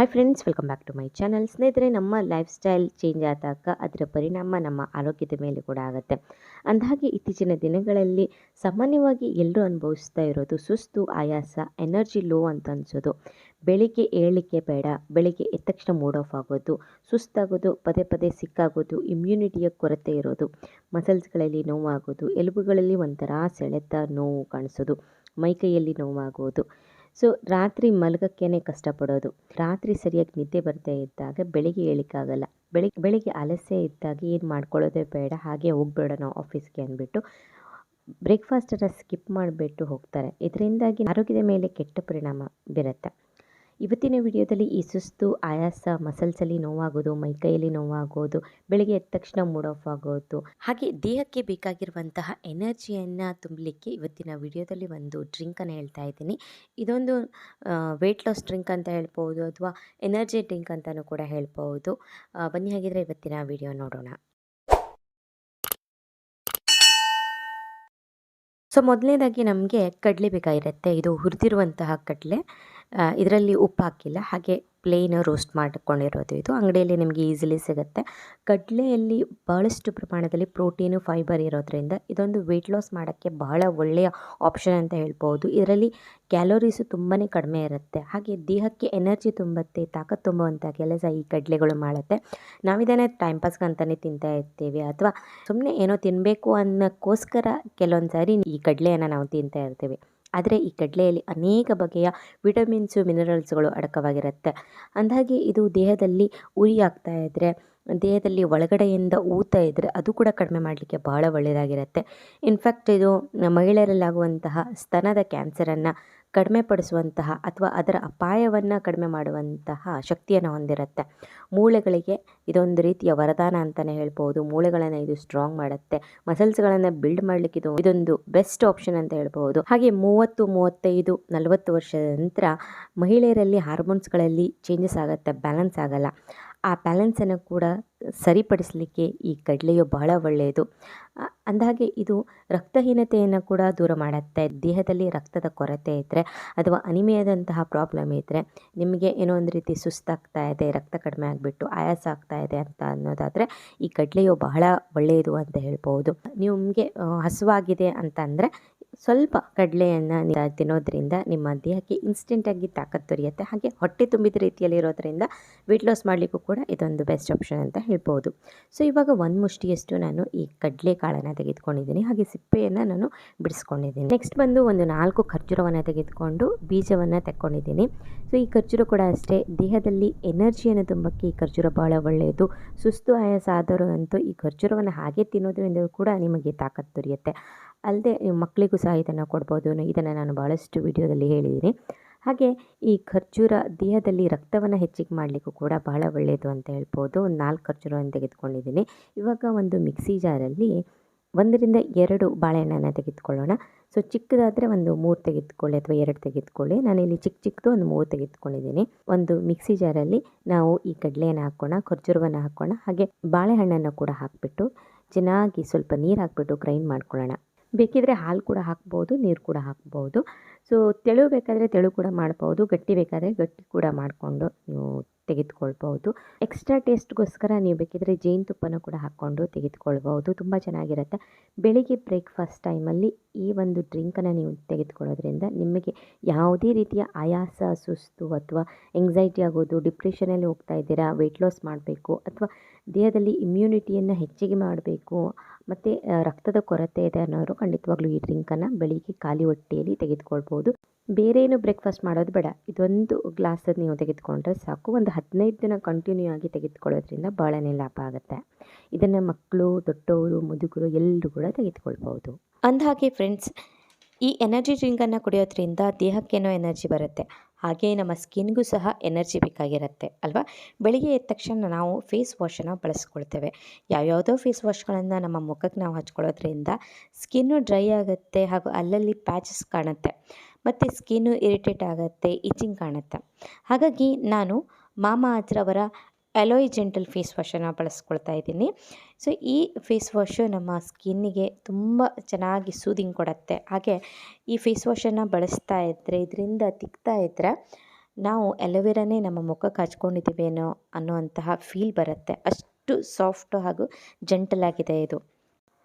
Hi friends welcome back to my channel ಸ್ನೇಹಿತರೆ, ನಮ್ಮ life style change ಆದಾಗ ಅದರ ಪರಿಣಾಮ ನಮ್ಮ ಆರೋಗ್ಯದ ಮೇಲೆ ಕೂಡ ಆಗುತ್ತೆ. ಅಂದಹಾಗೆ, ಇತ್ತೀಚಿನ ದಿನಗಳಲ್ಲಿ ಸಾಮಾನ್ಯವಾಗಿ ಎಲ್ಲರೂ ಅನುಭವಿಸ್ತಾ ಇರೋದು ಸುಸ್ತು, ಆಯಾಸ ಎನರ್ಜಿ ಲೋ ಅಂತ ಅನಿಸೋದು. ಬೆಳಿಗ್ಗೆ ಏಳಲಿಕ್ಕೆ ಬೇಡ, ಬೆಳಿಗ್ಗೆ ಎದ್ದ ತಕ್ಷಣ ಮೂಡ್ ಆಫ್ ಆಗೋದು, ಸುಸ್ತಾಗೋದು, ಪದೇ ಪದೇ ಸಿಕ್ಕಾಗೋದು ಇಮ್ಯುನಿಟಿಯ ಕೊರತೆ ಇರೋದು ಮಸಲ್ಸ್ಗಳಲ್ಲಿ ನೋವಾಗೋದು, ಎಲುಬುಗಳಲ್ಲಿ ಒಂಥರ ಸೆಳೆತ ನೋವು ಕಾಣಿಸೋದು ಮೈಕೈಯಲ್ಲಿ ನೋವಾಗೋದು. ಸೊ ರಾತ್ರಿ ಮಲಗಕ್ಕೇ ಕಷ್ಟಪಡೋದು. ರಾತ್ರಿ ಸರಿಯಾಗಿ ನಿದ್ದೆ ಬರ್ತಾ ಇದ್ದಾಗ ಬೆಳಿಗ್ಗೆ ಏಳಿಕ್ಕಾಗಲ್ಲ. ಬೆಳಿಗ್ಗೆ ಬೆಳಿಗ್ಗೆ ಆಲಸ್ಯ ಇದ್ದಾಗ ಏನು ಮಾಡ್ಕೊಳ್ಳೋದೇ ಬೇಡ, ಹಾಗೆ ಹೋಗ್ಬೇಡ ನಾವು ಆಫೀಸ್ಗೆ ಅಂದ್ಬಿಟ್ಟು. ಬ್ರೇಕ್ಫಾಸ್ಟನ್ನು ಸ್ಕಿಪ್ ಮಾಡಿಬಿಟ್ಟು ಹೋಗ್ತಾರೆ. ಇದರಿಂದಾಗಿ ಆರೋಗ್ಯದ ಮೇಲೆ ಕೆಟ್ಟ ಪರಿಣಾಮ ಬೀರುತ್ತೆ. ಇವತ್ತಿನ ವಿಡಿಯೋದಲ್ಲಿ ಈ ಸುಸ್ತು, ಆಯಾಸ ಮಸಲ್ಸಲ್ಲಿ ನೋವಾಗೋದು ಮೈಕೈಯಲ್ಲಿ ನೋವಾಗೋದು, ಬೆಳಿಗ್ಗೆ ಎದ್ದ ತಕ್ಷಣ ಮೂಡ್ ಆಫ್ ಆಗೋದು, ಹಾಗೆ ದೇಹಕ್ಕೆ ಬೇಕಾಗಿರುವಂತಹ ಎನರ್ಜಿಯನ್ನು ತುಂಬಲಿಕ್ಕೆ ಇವತ್ತಿನ ವಿಡಿಯೋದಲ್ಲಿ ಒಂದು ಡ್ರಿಂಕನ್ನು ಹೇಳ್ತಾ ಇದ್ದೀನಿ. ಇದೊಂದು ವೆಯ್ಟ್ ಲಾಸ್ ಡ್ರಿಂಕ್ ಅಂತ ಹೇಳ್ಬೋದು ಅಥವಾ ಎನರ್ಜಿ ಡ್ರಿಂಕ್ ಅಂತಲೂ ಕೂಡ ಹೇಳ್ಬೋದು. ಬನ್ನಿ ಹಾಗಿದ್ರೆ ಇವತ್ತಿನ ವಿಡಿಯೋ ನೋಡೋಣ. ಸೊ, ಮೊದಲನೇದಾಗಿ ನಮಗೆ ಕಡಲೆ ಬೇಕಾಗಿರುತ್ತೆ. ಇದು ಹುರಿದಿರುವಂತಹ ಕಡಲೆ. ಇದರಲ್ಲಿ ಉಪ್ಪು ಹಾಕಿಲ್ಲ ಹಾಗೆ ಪ್ಲೇನ್ ರೋಸ್ಟ್ ಮಾಡಿಕೊಂಡಿರೋದು ಇದು. ಅಂಗಡಿಯಲ್ಲಿ ನಿಮಗೆ ಈಸಿಲಿ ಸಿಗುತ್ತೆ. ಕಡಲೆಯಲ್ಲಿ ಭಾಳಷ್ಟು ಪ್ರಮಾಣದಲ್ಲಿ ಪ್ರೋಟೀನು ಫೈಬರ್ ಇರೋದ್ರಿಂದ ಇದೊಂದು ವೆಯ್ಟ್ ಲಾಸ್ ಮಾಡೋಕ್ಕೆ ಬಹಳ ಒಳ್ಳೆಯ ಆಪ್ಷನ್ ಅಂತ ಹೇಳ್ಬೋದು. ಇದರಲ್ಲಿ ಕ್ಯಾಲೋರೀಸು ತುಂಬಾ ಕಡಿಮೆ ಇರುತ್ತೆ. ಹಾಗೆ ದೇಹಕ್ಕೆ ಎನರ್ಜಿ ತುಂಬುತ್ತೆ, ತಾಕತ್ತು ತುಂಬುವಂಥ ಕೆಲಸ ಈ ಕಡಲೆಗಳು ಮಾಡುತ್ತೆ. ನಾವಿದೇ ಟೈಮ್ ಪಾಸ್ಗೆ ಅಂತಲೇ ತಿಂತಾ ಇರ್ತೀವಿ. ಅಥವಾ ಸುಮ್ಮನೆ ಏನೋ ತಿನ್ನಬೇಕು ಅನ್ನೋಕ್ಕೋಸ್ಕರ ಕೆಲವೊಂದು ಸಾರಿ ಈ ಕಡಲೆಯನ್ನು ನಾವು ತಿಂತಾ ಇರ್ತೀವಿ. ಆದರೆ ಈ ಕಡಲೆಯಲ್ಲಿ ಅನೇಕ ಬಗೆಯ ವಿಟಮಿನ್ಸು ಮಿನರಲ್ಸ್ಗಳು ಅಡಕವಾಗಿರುತ್ತೆ. ಅಂದಾಗೆ ಇದು ದೇಹದಲ್ಲಿ ಉರಿಯಾಗ್ತಾ ಇದ್ದರೆ ದೇಹದಲ್ಲಿ ಒಳಗಡೆಯಿಂದ ಊತ ಇದ್ದರೆ ಅದು ಕೂಡ ಕಡಿಮೆ ಮಾಡಲಿಕ್ಕೆ ಬಹಳ ಒಳ್ಳೆಯದಾಗಿರುತ್ತೆ ಇನ್ಫ್ಯಾಕ್ಟ್ ಇದು ಮಹಿಳೆಯರಲ್ಲಾಗುವಂತಹ ಸ್ತನದ ಕ್ಯಾನ್ಸರನ್ನು ಕಡಿಮೆಪಡಿಸುವಂತಹ ಅಥವಾ ಅದರ ಅಪಾಯವನ್ನು ಕಡಿಮೆ ಮಾಡುವಂತಹ ಶಕ್ತಿಯನ್ನು ಹೊಂದಿರುತ್ತೆ. ಮೂಳೆಗಳಿಗೆ ಇದೊಂದು ರೀತಿಯ ವರದಾನ ಅಂತಲೇ ಹೇಳ್ಬೋದು. ಮೂಳೆಗಳನ್ನು ಇದು ಸ್ಟ್ರಾಂಗ್ ಮಾಡುತ್ತೆ. ಮಸಲ್ಸ್ಗಳನ್ನು ಬಿಲ್ಡ್ ಮಾಡಲಿಕ್ಕೆ ಇದು ಇದೊಂದು ಬೆಸ್ಟ್ ಆಪ್ಷನ್ ಅಂತ ಹೇಳ್ಬೋದು. ಹಾಗೆ ಮೂವತ್ತು, ಮೂವತ್ತೈದು, ನಲವತ್ತು ವರ್ಷದ ನಂತರ ಮಹಿಳೆಯರಲ್ಲಿ ಹಾರ್ಮೋನ್ಸ್ಗಳಲ್ಲಿ ಚೇಂಜಸ್ ಆಗುತ್ತೆ ಬ್ಯಾಲೆನ್ಸ್ ಆಗಲ್ಲ. ಆ ಬ್ಯಾಲೆನ್ಸನ್ನು ಕೂಡ ಸರಿಪಡಿಸಲಿಕ್ಕೆ ಈ ಕಡಲೆಯು ಬಹಳ ಒಳ್ಳೆಯದು. ಅಂದ ಅಂದಹಾಗೆ ಇದು ರಕ್ತಹೀನತೆಯನ್ನು ಕೂಡ ದೂರ ಮಾಡುತ್ತೆ. ದೇಹದಲ್ಲಿ ರಕ್ತದ ಕೊರತೆ ಇದ್ದರೆ ಅಥವಾ ಅನಿಮಿಯಾದಂತಹ ಪ್ರಾಬ್ಲಮ್ ಇದ್ದರೆ ನಿಮಗೆ ಏನೋ ಒಂದು ರೀತಿ ಸುಸ್ತಾಗ್ತಾ ಇದೆ, ರಕ್ತ ಕಡಿಮೆ ಆಗಿಬಿಟ್ಟು ಆಯಾಸ ಆಗ್ತಾ ಇದೆ ಅಂತ ಅನ್ನೋದಾದರೆ ಈ ಕಡಲೆಯು ಬಹಳ ಒಳ್ಳೆಯದು ಅಂತ ಹೇಳ್ಬೋದು. ನಿಮಗೆ ಹಸುವಾಗಿದೆ ಅಂತಂದರೆ ಸ್ವಲ್ಪ ಕಡಲೆಯನ್ನು ತಿನ್ನೋದ್ರಿಂದ ನಿಮ್ಮ ದೇಹಕ್ಕೆ ಇನ್ಸ್ಟೆಂಟಾಗಿ ತಾಕತ್ತು ದೊರೆಯುತ್ತೆ. ಹಾಗೆ ಹೊಟ್ಟೆ ತುಂಬಿದ ರೀತಿಯಲ್ಲಿ ಇರೋದ್ರಿಂದ ವೆಯ್ಟ್ ಲಾಸ್ ಮಾಡಲಿಕ್ಕೂ ಕೂಡ ಇದೊಂದು ಬೆಸ್ಟ್ ಆಪ್ಷನ್ ಅಂತ ಹೇಳ್ಬೋದು. ಸೊ ಇವಾಗ ಒಂದು ಮುಷ್ಟಿಯಷ್ಟು ನಾನು ಈ ಕಡಲೆ ಕಾಳನ್ನು ತೆಗೆದುಕೊಂಡಿದ್ದೀನಿ. ಹಾಗೆ ಸಿಪ್ಪೆಯನ್ನು ನಾನು ಬಿಡಿಸ್ಕೊಂಡಿದ್ದೀನಿ. ನೆಕ್ಸ್ಟ್ ಬಂದು ಒಂದು ನಾಲ್ಕು ಖರ್ಜೂರವನ್ನು ತೆಗೆದುಕೊಂಡು ಬೀಜವನ್ನು ತಕ್ಕೊಂಡಿದ್ದೀನಿ. ಸೊ ಈ ಖರ್ಜೂರ ಕೂಡ ಅಷ್ಟೇ. ದೇಹದಲ್ಲಿ ಎನರ್ಜಿಯನ್ನು ತುಂಬಕ್ಕೆ ಈ ಖರ್ಜೂರ ಭಾಳ ಒಳ್ಳೆಯದು. ಸುಸ್ತು ಆಯಾಸ ಆದರೂ ಅಂತೂ ಈ ಖರ್ಜೂರವನ್ನು ಹಾಗೆ ತಿನ್ನೋದ್ರಿಂದ ಕೂಡ ನಿಮಗೆ ತಾಕತ್ತು ದೊರೆಯುತ್ತೆ. ಅಲ್ಲದೆ ಮಕ್ಕಳಿಗೂ ಸಹ ಇದನ್ನು ಕೊಡ್ಬೋದು ಇದನ್ನು ನಾನು ಭಾಳಷ್ಟು ವಿಡಿಯೋದಲ್ಲಿ ಹೇಳಿದ್ದೀನಿ. ಹಾಗೆ ಈ ಖರ್ಜೂರ ದೇಹದಲ್ಲಿ ರಕ್ತವನ್ನು ಹೆಚ್ಚಿಗೆ ಮಾಡಲಿಕ್ಕೂ ಕೂಡ ಬಹಳ ಒಳ್ಳೆಯದು ಅಂತ ಹೇಳ್ಬೋದು. ಒಂದು ನಾಲ್ಕು ಖರ್ಜೂರವನ್ನು ತೆಗೆದುಕೊಂಡಿದ್ದೀನಿ. ಇವಾಗ ಒಂದು ಮಿಕ್ಸಿ ಜಾರಲ್ಲಿ ಒಂದರಿಂದ ಎರಡು ಬಾಳೆಹಣ್ಣನ್ನು ತೆಗೆದುಕೊಳ್ಳೋಣ. ಸೊ, ಚಿಕ್ಕದಾದರೆ ಒಂದು ಮೂರು ತೆಗೆದುಕೊಳ್ಳಿ ಅಥವಾ ಎರಡು ತೆಗೆದುಕೊಳ್ಳಿ. ನಾನಿಲ್ಲಿ ಚಿಕ್ಕ ಚಿಕ್ಕದು ಒಂದು ಮೂರು ತೆಗೆದುಕೊಂಡಿದ್ದೀನಿ. ಒಂದು ಮಿಕ್ಸಿ ಜಾರಲ್ಲಿ ನಾವು ಈ ಕಡಲೆಯನ್ನು ಹಾಕೋಣ, ಖರ್ಜೂರವನ್ನು ಹಾಕೋಣ. ಹಾಗೆ ಬಾಳೆಹಣ್ಣನ್ನು ಕೂಡ ಹಾಕಿಬಿಟ್ಟು ಚೆನ್ನಾಗಿ ಸ್ವಲ್ಪ ನೀರು ಹಾಕಿಬಿಟ್ಟು ಗ್ರೈಂಡ್ ಮಾಡ್ಕೊಳ್ಳೋಣ. ಬೇಕಿದ್ರೆ ಹಾಲು ಕೂಡ ಹಾಕ್ಬೋದು, ನೀರು ಕೂಡ ಹಾಕ್ಬೋದು. ಸೊ ತೆಳು ಬೇಕಾದರೆ ತೆಳು ಕೂಡ ಮಾಡ್ಬೋದು, ಗಟ್ಟಿ ಬೇಕಾದರೆ ಗಟ್ಟಿ ಕೂಡ ಮಾಡಿಕೊಂಡು ನೀವು ತೆಗೆದುಕೊಳ್ಬೋದು. ಎಕ್ಸ್ಟ್ರಾ ಟೇಸ್ಟ್ಗೋಸ್ಕರ ನೀವು ಬೇಕಿದ್ರೆ ಜೇನುತುಪ್ಪನ ಕೂಡ ಹಾಕ್ಕೊಂಡು ತೆಗೆದುಕೊಳ್ಬೋದು. ತುಂಬ ಚೆನ್ನಾಗಿರುತ್ತೆ. ಬೆಳಿಗ್ಗೆ ಬ್ರೇಕ್ಫಾಸ್ಟ್ ಟೈಮಲ್ಲಿ ಈ ಒಂದು ಡ್ರಿಂಕನ್ನು ನೀವು ತೆಗೆದುಕೊಳ್ಳೋದ್ರಿಂದ ನಿಮಗೆ ಯಾವುದೇ ರೀತಿಯ ಆಯಾಸ, ಸುಸ್ತು ಅಥವಾ ಎಂಗ್ಸೈಟಿ ಆಗೋದು ಡಿಪ್ರೆಷನಲ್ಲಿ ಹೋಗ್ತಾ ಇದ್ದೀರಾ ವೆಯ್ಟ್ ಲಾಸ್ ಮಾಡಬೇಕು ಅಥವಾ ದೇಹದಲ್ಲಿ ಇಮ್ಯುನಿಟಿಯನ್ನು ಹೆಚ್ಚಿಗೆ ಮಾಡಬೇಕು ಮತ್ತು ರಕ್ತದ ಕೊರತೆ ಇದೆ ಅನ್ನೋರು ಖಂಡಿತವಾಗ್ಲೂ ಈ ಡ್ರಿಂಕನ್ನು ಬೆಳಿಗ್ಗೆ ಖಾಲಿ ಹೊಟ್ಟೆಯಲ್ಲಿ ತೆಗೆದುಕೊಳ್ಬೋದು. ಬೇರೆ ಏನು ಬ್ರೇಕ್ಫಾಸ್ಟ್ ಮಾಡೋದು ಬೇಡ. ಇದೊಂದು ಗ್ಲಾಸ್ ನೀವು ತೆಗೆದುಕೊಂಡ್ರೆ ಸಾಕು. ಒಂದು ಹದಿನೈದು ದಿನ ಕಂಟಿನ್ಯೂ ಆಗಿ ತೆಗೆದುಕೊಳ್ಳೋದ್ರಿಂದ ಭಾಳನೇ ಲಾಭ ಆಗುತ್ತೆ. ಇದನ್ನು ಮಕ್ಕಳು ದೊಡ್ಡವರು ಮುದುಕರು ಎಲ್ಲರೂ ಕೂಡ ತೆಗೆದುಕೊಳ್ಬೋದು ಅಂದಹಾಗೆ ಫ್ರೆಂಡ್ಸ್ ಈ ಎನರ್ಜಿ ಡ್ರಿಂಕನ್ನು ಕುಡಿಯೋದ್ರಿಂದ ದೇಹಕ್ಕೇನೋ ಎನರ್ಜಿ ಬರುತ್ತೆ. ಹಾಗೆ ನಮ್ಮ ಸ್ಕಿನ್ಗೂ ಸಹ ಎನರ್ಜಿ ಬೇಕಾಗಿರುತ್ತೆ, ಅಲ್ವಾ? ಬೆಳಿಗ್ಗೆ ಎದ್ದ ತಕ್ಷಣ ನಾವು ಫೇಸ್ ವಾಶನ್ನು ಬಳಸ್ಕೊಳ್ತೇವೆ. ಯಾವ್ಯಾವುದೋ ಫೇಸ್ ವಾಶ್ಗಳನ್ನು ನಮ್ಮ ಮುಖಕ್ಕೆ ನಾವು ಹಚ್ಕೊಳ್ಳೋದ್ರಿಂದ ಸ್ಕಿನ್ನು ಡ್ರೈ ಆಗುತ್ತೆ ಹಾಗೂ ಅಲ್ಲಲ್ಲಿ ಪ್ಯಾಚಸ್ ಕಾಣುತ್ತೆ. ಮತ್ತು ಸ್ಕಿನ್ನು ಇರಿಟೇಟ್ ಆಗುತ್ತೆ ಇಚಿಂಗ್ ಕಾಣುತ್ತೆ. ಹಾಗಾಗಿ ನಾನು ಮಾಮಾ ಅರ್ತ್ರವರ ಅಲೋಯ್ ಜೆಂಟಲ್ ಫೇಸ್ ವಾಶನ್ನು ಬಳಸ್ಕೊಳ್ತಾ ಇದ್ದೀನಿ. ಸೊ, ಈ ಫೇಸ್ ವಾಶು ನಮ್ಮ ಸ್ಕಿನ್ನಿಗೆ ತುಂಬ ಚೆನ್ನಾಗಿ ಸೂದಿಂಗ್ ಕೊಡುತ್ತೆ. ಹಾಗೆ ಈ ಫೇಸ್ ವಾಶನ್ನು ಬಳಸ್ತಾ ಇದ್ದರೆ ಇದರಿಂದ ತಿಕ್ತಾ ಇದ್ದರೆ ನಾವು ಎಲೋವೆರಾನೇ ನಮ್ಮ ಮುಖಕ್ಕೆ ಹಚ್ಕೊಂಡಿದ್ದೀವೇನೋ ಅನ್ನುವಂತಹ ಫೀಲ್ ಬರುತ್ತೆ. ಅಷ್ಟು ಸಾಫ್ಟು ಹಾಗೂ ಜೆಂಟಲ್ ಆಗಿದೆ ಇದು.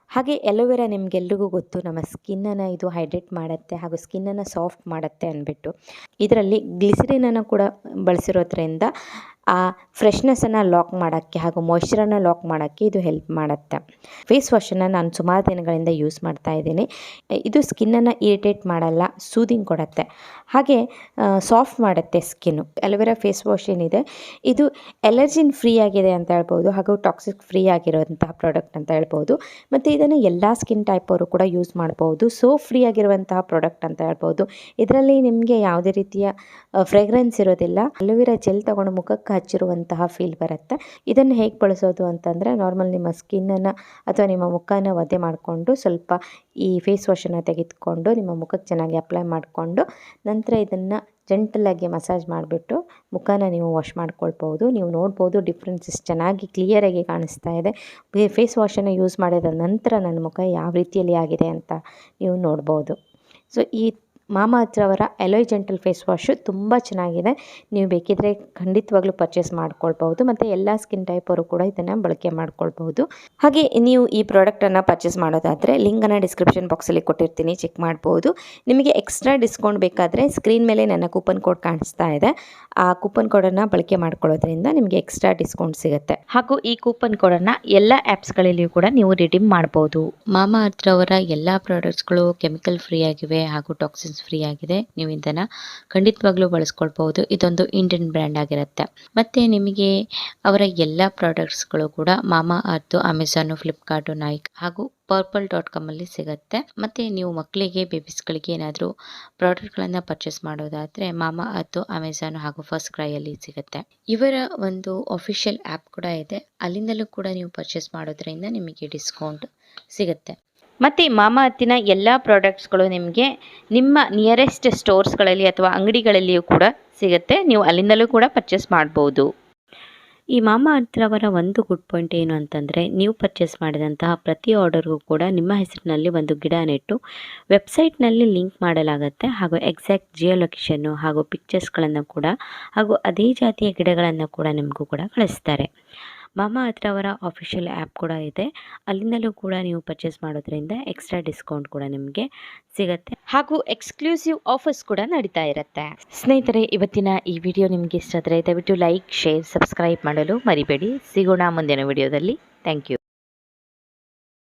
ಹಾಗೆ ಎಲೋವೆರಾ ನಿಮಗೆಲ್ರಿಗೂ ಗೊತ್ತು, ನಮ್ಮ ಸ್ಕಿನ್ನನ್ನು ಇದು ಹೈಡ್ರೇಟ್ ಮಾಡುತ್ತೆ ಹಾಗೂ ಸ್ಕಿನ್ನನ್ನು ಸಾಫ್ಟ್ ಮಾಡುತ್ತೆ ಅಂದ್ಬಿಟ್ಟು. ಇದರಲ್ಲಿ ಗ್ಲಿಸರಿನನ್ನು ಕೂಡ ಬಳಸಿರೋದ್ರಿಂದ ಆ ಫ್ರೆಶ್ನೆಸ್ಸನ್ನು ಲಾಕ್ ಮಾಡೋಕ್ಕೆ ಹಾಗೂ ಮಾಯ್ಶ್ಚರನ್ನು ಲಾಕ್ ಮಾಡೋಕ್ಕೆ ಇದು ಹೆಲ್ಪ್ ಮಾಡುತ್ತೆ. ಫೇಸ್ ವಾಶನ್ನು ನಾನು ಸುಮಾರು ದಿನಗಳಿಂದ ಯೂಸ್ ಮಾಡ್ತಾ ಇದ್ದೀನಿ. ಇದು ಸ್ಕಿನ್ನನ್ನು ಇರಿಟೇಟ್ ಮಾಡಲ್ಲ ಸೂದಿಂಗ್ ಕೊಡುತ್ತೆ. ಹಾಗೆ ಸಾಫ್ಟ್ ಮಾಡುತ್ತೆ ಸ್ಕಿನ್ನು ಅಲೋವೆರಾ ಫೇಸ್ ವಾಶ್ ಏನಿದೆ, ಇದು ಎಲರ್ಜಿನ್ ಫ್ರೀ ಆಗಿದೆ ಅಂತ ಹೇಳ್ಬೋದು ಹಾಗೂ ಟಾಕ್ಸಿಕ್ ಫ್ರೀ ಆಗಿರುವಂತಹ ಪ್ರಾಡಕ್ಟ್ ಅಂತ ಹೇಳ್ಬೋದು. ಮತ್ತು ಇದನ್ನು ಎಲ್ಲ ಸ್ಕಿನ್ ಟೈಪ್ ಅವರು ಕೂಡ ಯೂಸ್ ಮಾಡ್ಬೋದು. ಸೋ ಫ್ರೀ ಆಗಿರುವಂತಹ ಪ್ರಾಡಕ್ಟ್ ಅಂತ ಹೇಳ್ಬೋದು. ಇದರಲ್ಲಿ ನಿಮಗೆ ಯಾವುದೇ ರೀತಿಯ ಫ್ರೆಗ್ರೆನ್ಸ್ ಇರೋದಿಲ್ಲ. ಅಲೋವೆರಾ ಜೆಲ್ ತೊಗೊಂಡು ಮುಖಕ್ಕೆ ಹಚ್ಚಿರುವಂತಹ ಫೀಲ್ ಬರುತ್ತೆ. ಇದನ್ನು ಹೇಗೆ ಬಳಸೋದು ಅಂತಂದರೆ ನಾರ್ಮಲ್ ನಿಮ್ಮ ಸ್ಕಿನ್ನನ್ನು ಅಥವಾ ನಿಮ್ಮ ಮುಖನ ಒದ್ದೆ ಮಾಡಿಕೊಂಡು ಸ್ವಲ್ಪ ಈ ಫೇಸ್ ವಾಶನ್ನು ತೆಗೆದುಕೊಂಡು ನಿಮ್ಮ ಮುಖಕ್ಕೆ ಚೆನ್ನಾಗಿ ಅಪ್ಲೈ ಮಾಡಿಕೊಂಡು ನಂತರ ಇದನ್ನು ಜೆಂಟಲಾಗಿ ಮಸಾಜ್ ಮಾಡಿಬಿಟ್ಟು ಮುಖನ ನೀವು ವಾಶ್ ಮಾಡ್ಕೊಳ್ಬೋದು ನೀವು ನೋಡ್ಬೋದು ಡಿಫ್ರೆನ್ಸಸ್ ಚೆನ್ನಾಗಿ ಕ್ಲಿಯರಾಗಿ ಕಾಣಿಸ್ತಾ ಇದೆ. ಫೇಸ್ ವಾಶನ್ನು ಯೂಸ್ ಮಾಡಿದ ನಂತರ ನನ್ನ ಮುಖ ಯಾವ ರೀತಿಯಲ್ಲಿ ಆಗಿದೆ ಅಂತ ನೀವು ನೋಡ್ಬೋದು. ಸೊ ಈ ಮಾಮಾ ಅವರ ಎಲೋಯ್ ಜೆಂಟಲ್ ಫೇಸ್ ವಾಶು ತುಂಬ ಚೆನ್ನಾಗಿದೆ. ನೀವು ಬೇಕಿದ್ದರೆ ಖಂಡಿತವಾಗ್ಲೂ ಪರ್ಚೇಸ್ ಮಾಡ್ಕೊಳ್ಬಹುದು. ಮತ್ತು ಎಲ್ಲ ಸ್ಕಿನ್ ಟೈಪ್ ಅವರು ಕೂಡ ಇದನ್ನು ಬಳಕೆ ಮಾಡ್ಕೊಳ್ಬಹುದು. ಹಾಗೆ ನೀವು ಈ ಪ್ರಾಡಕ್ಟನ್ನು ಪರ್ಚೇಸ್ ಮಾಡೋದಾದರೆ ಲಿಂಕನ್ನು ಡಿಸ್ಕ್ರಿಪ್ಷನ್ ಬಾಕ್ಸಲ್ಲಿ ಕೊಟ್ಟಿರ್ತೀನಿ. ಚೆಕ್ ಮಾಡ್ಬೋದು. ನಿಮಗೆ ಎಕ್ಸ್ಟ್ರಾ ಡಿಸ್ಕೌಂಟ್ ಬೇಕಾದರೆ ಸ್ಕ್ರೀನ್ ಮೇಲೆ ನನ್ನ ಕೂಪನ್ ಕೋಡ್ ಕಾಣಿಸ್ತಾ ಇದೆ. ಆ ಕೂಪನ್ ಕೋಡನ್ನು ಬಳಕೆ ಮಾಡ್ಕೊಳ್ಳೋದ್ರಿಂದ ನಿಮಗೆ ಎಕ್ಸ್ಟ್ರಾ ಡಿಸ್ಕೌಂಟ್ ಸಿಗುತ್ತೆ. ಹಾಗೂ ಈ ಕೂಪನ್ ಕೋಡನ್ನು ಎಲ್ಲ ಆ್ಯಪ್ಸ್ಗಳಲ್ಲಿಯೂ ಕೂಡ ನೀವು ರಿಡೀಮ್ ಮಾಡ್ಬೋದು. ಮಾಮಾ ಅರ್ಥ ಅವರ ಎಲ್ಲ ಪ್ರಾಡಕ್ಟ್ಸ್ಗಳು ಕೆಮಿಕಲ್ ಫ್ರೀ ಆಗಿವೆ ಹಾಗೂ ಟಾಕ್ಸಿನ್ಸ್ ಫ್ರೀ ಆಗಿದೆ. ನೀವು ಇದನ್ನು ಖಂಡಿತವಾಗ್ಲೂ ಬಳಸ್ಕೊಳ್ಬಹುದು. ಇದೊಂದು ಇಂಡಿಯನ್ ಬ್ರ್ಯಾಂಡ್ ಆಗಿರುತ್ತೆ. ಮತ್ತು ನಿಮಗೆ ಅವರ ಎಲ್ಲ ಪ್ರಾಡಕ್ಟ್ಸ್ಗಳು ಕೂಡ ಮಾಮಾ ಅರ್ತು ಅಮೆಝಾನು ಫ್ಲಿಪ್ಕಾರ್ಟು ನಾಯ್ಕ್ ಹಾಗೂ ಪರ್ಪಲ್ ಡಾಟ್ ಕಾಮಲ್ಲಿ ಸಿಗುತ್ತೆ. ಮತ್ತು ನೀವು ಮಕ್ಕಳಿಗೆ ಬೇಬೀಸ್ಗಳಿಗೆ ಏನಾದರೂ ಪ್ರಾಡಕ್ಟ್ಗಳನ್ನು ಪರ್ಚೇಸ್ ಮಾಡೋದಾದರೆ ಮಾಮಾ ಅರ್ತು ಅಮೆಝಾನು ಹಾಗೂ ಫಸ್ಟ್ ಕ್ರೈಯಲ್ಲಿ ಸಿಗುತ್ತೆ. ಇವರ ಒಂದು ಅಫಿಷಿಯಲ್ ಆ್ಯಪ್ ಕೂಡ ಇದೆ. ಅಲ್ಲಿಂದಲೂ ಕೂಡ ನೀವು ಪರ್ಚೇಸ್ ಮಾಡೋದ್ರಿಂದ ನಿಮಗೆ ಡಿಸ್ಕೌಂಟ್ ಸಿಗುತ್ತೆ. ಮತ್ತು ಮಾಮಾ ಹತ್ತಿನ ಎಲ್ಲ ಪ್ರಾಡಕ್ಟ್ಸ್ಗಳು ನಿಮಗೆ ನಿಮ್ಮ ನಿಯರೆಸ್ಟ್ ಸ್ಟೋರ್ಸ್ಗಳಲ್ಲಿ ಅಥವಾ ಅಂಗಡಿಗಳಲ್ಲಿಯೂ ಕೂಡ ಸಿಗುತ್ತೆ. ನೀವು ಅಲ್ಲಿಂದಲೂ ಕೂಡ ಪರ್ಚೇಸ್ ಮಾಡ್ಬೋದು. ಈ ಮಾಮಾ ಅರ್ಥರವರ ಒಂದು ಗುಡ್ ಪಾಯಿಂಟ್ ಏನು ಅಂತಂದರೆ, ನೀವು ಪರ್ಚೇಸ್ ಮಾಡಿದಂತಹ ಪ್ರತಿ ಆರ್ಡರ್ಗೂ ಕೂಡ ನಿಮ್ಮ ಹೆಸರಿನಲ್ಲಿ ಒಂದು ಗಿಡ ನೆಟ್ಟು ವೆಬ್ಸೈಟ್ನಲ್ಲಿ ಲಿಂಕ್ ಮಾಡಲಾಗುತ್ತೆ ಹಾಗೂ ಎಕ್ಸಾಕ್ಟ್ ಜಿಯೋ ಲೊಕೇಶನ್ನು ಹಾಗೂ ಪಿಕ್ಚರ್ಸ್ಗಳನ್ನು ಕೂಡ ಹಾಗೂ ಅದೇ ಜಾತಿಯ ಗಿಡಗಳನ್ನು ಕೂಡ ನಿಮಗೂ ಕೂಡ ಕಳಿಸ್ತಾರೆ. ಮಾಮಾ ಹತ್ರ ಅವರ ಆಫಿಷಿಯಲ್ ಆ್ಯಪ್ ಕೂಡ ಇದೆ. ಅಲ್ಲಿಂದಲೂ ಕೂಡ ನೀವು ಪರ್ಚೇಸ್ ಮಾಡೋದ್ರಿಂದ ಎಕ್ಸ್ಟ್ರಾ ಡಿಸ್ಕೌಂಟ್ ಕೂಡ ನಿಮಗೆ ಸಿಗುತ್ತೆ. ಹಾಗೂ ಎಕ್ಸ್ಕ್ಲೂಸಿವ್ ಆಫರ್ಸ್ ಕೂಡ ನಡೀತಾ ಇರುತ್ತೆ. ಸ್ನೇಹಿತರೆ, ಇವತ್ತಿನ ಈ ವಿಡಿಯೋ ನಿಮಗೆ ಇಷ್ಟ ಆದರೆ ದಯವಿಟ್ಟು ಲೈಕ್ ಶೇರ್ ಸಬ್ಸ್ಕ್ರೈಬ್ ಮಾಡಲು ಮರಿಬೇಡಿ. ಸಿಗೋಣ ಮುಂದಿನ ವಿಡಿಯೋದಲ್ಲಿ ಥ್ಯಾಂಕ್ ಯು